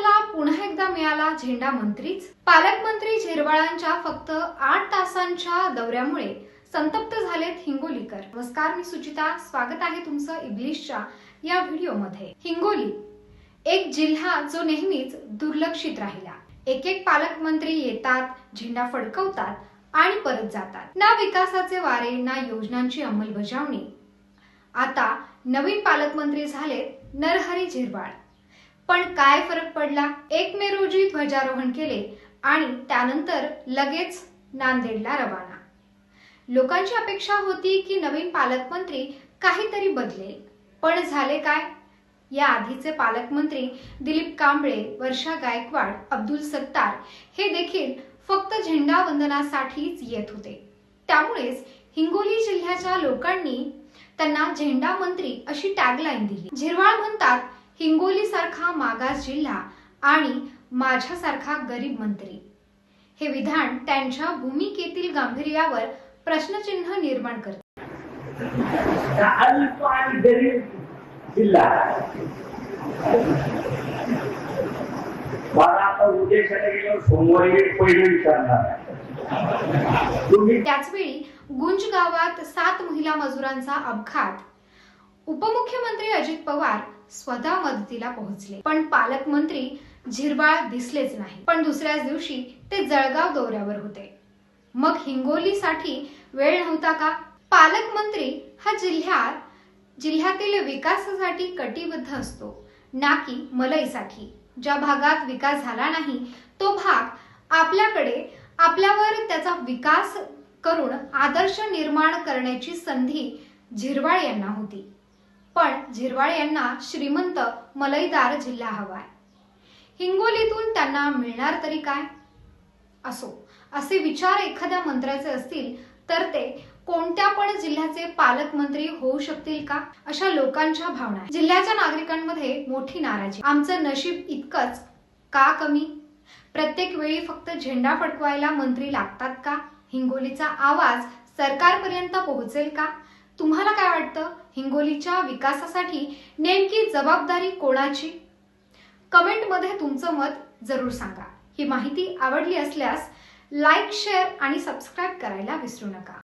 महाराष्ट्राला पुन्हा एकदा मिळाला झेंडा मंत्रीच. पालकमंत्री झिरवाळांच्या फक्त आठ तासांच्या दौऱ्यामुळे संतप्त झालेत हिंगोलीकर. नमस्कार मी सुचिता. स्वागत आहे तुमचं इब्लिशच्या या व्हिडिओमध्ये. हिंगोली एक जिल्हा जो नेहमीच दुर्लक्षित राहिला. एक एक पालकमंत्री येतात झेंडा फडकवतात आणि परत जातात. ना विकासाचे वारे ना योजनांची अंमलबजावणी. आता नवीन पालकमंत्री झालेत नरहरी झिरवाळ. पण काय फरक पडला? एक मे रोजी ध्वजारोहण केले आणि त्यानंतर लगेच नांदेडला रवाना. लोकांची अपेक्षा होती की नवीन पालकमंत्री काहीतरी बदलेल. पण झाले काय? या आधीचे पालकमंत्री दिलीप कांबळे वर्षा गायकवाड अब्दुल सत्तार हे देखील फक्त झेंडा वंदनासाठीच येत होते. त्यामुळेच हिंगोली जिल्ह्याच्या लोकांनी त्यांना झेंडा मंत्री अशी टॅगलाईन दिली. झिरवाळ म्हणतात हिंगोली सारखा मागास जिल्हा आणि माझ्यासारखा गरीब मंत्री. हे विधान त्यांच्या भूमिकेतील गांभीर्यावर प्रश्नचिन्ह निर्माण करते. अल्प आणि गरीब जिल्हा. मला आता उद्याच्याला गेल्यावर सोमवारी पहिले विचारणार तुम्ही त्याचवेळी गुंज गावात सात महिला मजुरांचा अपघात उपमुख्यमंत्री अजित पवार स्वतः मदतीला पोहोचले. पण पालकमंत्री झिरवाळ दिसलेच नाही. पण दुसऱ्याच दिवशी ते जळगाव दौऱ्यावर होते. मग हिंगोलीसाठी वेळ नव्हता का? पालकमंत्री हा जिल्ह्यात जिल्ह्यातील विकासासाठी कटिबद्ध असतो. ना की मलईसाठी. ज्या भागात विकास झाला नाही तो भाग आपल्याकडे आपल्यावर त्याचा विकास करून आदर्श निर्माण करण्याची संधी झिरवाळ यांना होती. पण झिरवाळ यांना श्रीमंत मलईदार जिल्हा हवाय. हिंगोलीतून त्यांना मिळणार तरी काय? असो असे विचार एखाद्या मंत्र्याचे असतील तर ते कोणत्या पण जिल्ह्याचे पालकमंत्री होऊ शकतील का? अशा लोकांच्या भावना जिल्ह्याच्या नागरिकांमध्ये मोठी नाराजी. आमचं नशीब इतकंच का कमी? प्रत्येक वेळी फक्त झेंडा फडकवायला मंत्री लागतात का? हिंगोलीचा आवाज सरकारपर्यंत पोहोचेल का? तुम्हाला काय वाटतं? हिंगोलीच्या विकासासाठी नेमकी जबाबदारी कोणाची? कमेंटमध्ये तुमचं मत जरूर सांगा. ही माहिती आवडली असल्यास लाईक शेअर आणि सबस्क्राईब करायला विसरू नका.